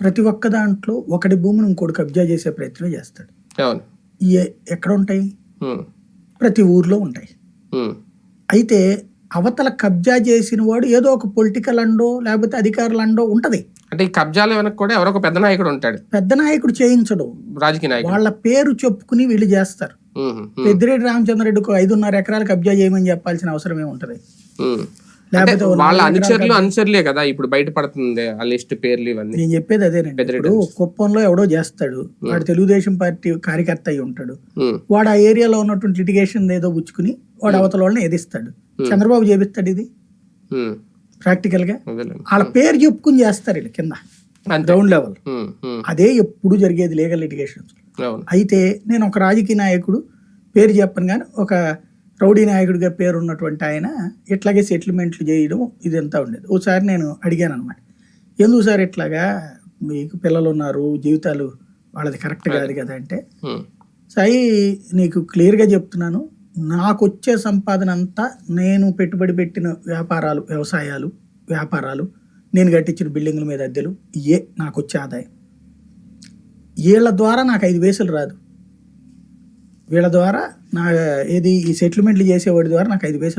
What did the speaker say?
ప్రతి ఒక్క దాంట్లో ఒకటి భూమిని ఇంకోటి కబ్జా చేసే ప్రయత్నం చేస్తాడు. ఎక్కడ ఉంటాయి ప్రతి ఊర్లో ఉంటాయి. అయితే అవతల కబ్జా చేసిన వాడు ఏదో ఒక పొలిటికల్ అండో లేకపోతే అధికారుల అండో ఉంటది. అంటే ఈ కబ్జాల వెనక కూడా ఎవరో ఒక పెద్ద నాయకుడు ఉంటాడు. పెద్ద నాయకుడు చేయించడు. రాజకీయ నాయకుడు. వాళ్ళ పేరు చెప్పుకుని వీళ్ళు చేస్తారు. పెద్దిరెడ్డి రామచంద్రరెడ్డికి ఐదున్నర ఎకరాలు కబ్జా చేయమని చెప్పాల్సిన అవసరం ఏముంటది? వాళ్ళ అనుచరులు అనుచరులే కదా ఇప్పుడు బయటపడుతుంది ఆ లిస్ట్ పేర్లు ఇవన్నీ. నేను చెప్పేది అదేనండి. ఇప్పుడు కుప్పంలో ఎవడో చేస్తాడు వాడు తెలుగుదేశం పార్టీ కార్యకర్త అయి ఉంటాడు. వాడు ఆ ఏరియాలో ఉన్నటువంటి లిటిగేషన్ ఏదో పుచ్చుకుని వాడు అవతల వాళ్ళని ఎదిస్తాడు. చంద్రబాబు చేపిస్తాడు ఇది. ప్రాక్టికల్గా. వాళ్ళ పేరు చెప్పుకుని చేస్తారు వీళ్ళు కింద గ్రౌండ్ లెవెల్ అదే ఎప్పుడు జరిగేది లీగల్ లిటిగేషన్స్ అవును. అయితే నేను ఒక రాజకీయ నాయకుడు పేరు చెప్పను కానీ ఒక రౌడీ నాయకుడిగా పేరు ఉన్నటువంటి ఆయన ఇట్లాగే సెటిల్మెంట్లు చేయడం ఇదంతా ఉండేది. ఒకసారి నేను అడిగాను అనమాట ఎందుకు సార్ ఇట్లాగా? మీకు పిల్లలు ఉన్నారు జీవితాలు వాళ్ళది కరెక్ట్ కాదు కదా అంటే. ఉమ్, సాయి నీకు క్లియర్గా చెప్తున్నాను. నాకు వచ్చే సంపాదన అంతా నేను పెట్టుబడి పెట్టిన వ్యాపారాలు వ్యవసాయాలు వ్యాపారాలు నేను కట్టించిన బిల్డింగ్ల మీద అద్దెలు ఇయే నాకు వచ్చే ఆదాయం. వీళ్ళ ద్వారా నాకు ఐదు వేసులు రాదు. వీళ్ళ ద్వారా నా ఏది ఈ సెటిల్మెంట్లు చేసేవాడి ద్వారా నాకు ఐదు పైసలు